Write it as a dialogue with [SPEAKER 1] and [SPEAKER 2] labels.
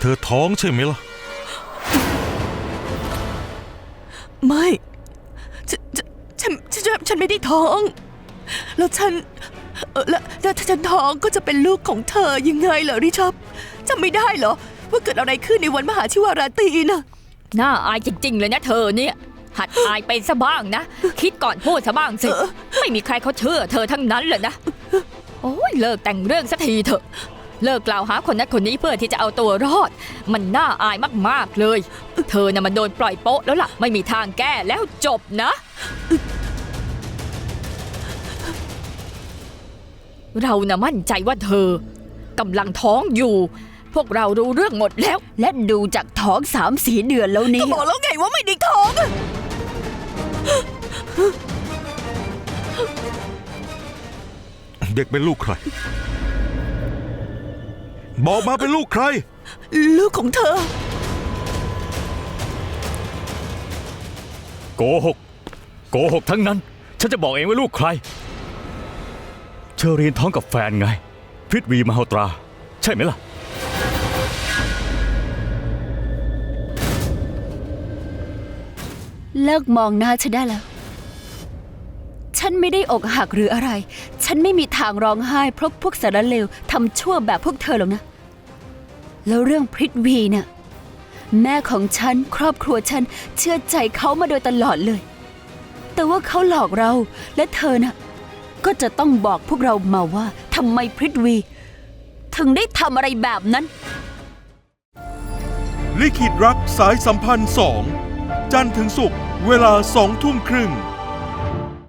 [SPEAKER 1] เธอท้องใช่ไหมล่ะ
[SPEAKER 2] ไม่ฉันฉันฉันฉันฉันไม่ได้ท้อง แล้วฉันเออแล้วแล้วถ้าฉันท้องก็จะเป็นลูกของเธอยังไงเหรอริชับจำไม่ได้เหรอ ว่าเกิดอะไรขึ้นในวันมหาชิวาราตรีนะ
[SPEAKER 3] น่าอายจริง ๆ เลยนะเธอเนี่ย หัดอายไปซะบ้างนะ คิดก่อนพูดซะบ้างสิ ไม่มีใครเขาเชื่อเธอทั้งนั้นเลยนะ โอ้ยเลิกแต่งเรื่องสักทีเถอะ เลิกกล่าวหาคนนั้นคนนี้เพื่อที่จะเอาตัวรอด มันน่าอายมากๆเลย เธอน่ะมันโดนปล่อยโป๊ะแล้วล่ะ ไม่มีทางแก้แล้วจบนะ เราน่ะมั่นใจว่าเธอกำลังท้องอยู่ พวกเรารู้เรื่องหมดแล้ว
[SPEAKER 4] และดูจากท้องสามสีเดือนแล้ว
[SPEAKER 2] ก็
[SPEAKER 4] นี่
[SPEAKER 2] บอกแล้วไงว่าไม่ได้ท้องอะ
[SPEAKER 1] เด็กเป็นลูกใคร บอกมาเป็นลูกใคร
[SPEAKER 2] ลูกของเธอ
[SPEAKER 5] โกหก โกหกทั้งนั้น ฉันจะบอกเองว่าลูกใคร เชอรีนท้องกับแฟนไงพริตวีมหาตรา ใช่ไหมล่ะ
[SPEAKER 4] เลิกมองหน้าฉันได้แล้ว ฉันไม่ได้อกหักหรืออะไร ฉันไม่มีทางร้องไห้เพราะพวกสารเลวทำชั่วแบบพวกเธอหรอกนะ แล้วเรื่องพริตวีเนี่ยแม่ของฉันครอบครัวฉันเชื่อใจเขามาโดยตลอดเลย แต่ว่าเขาหลอกเราและเธอน่ะก็จะต้องบอกพวกเรามาว่าทำไมพริตวี ถึงได้ทำอะไรแบบนั้น
[SPEAKER 6] ลิขิตรักสายสัมพันธ์สองจันทร์ถึงศุกร์เวลาสองทุ่มครึ่ง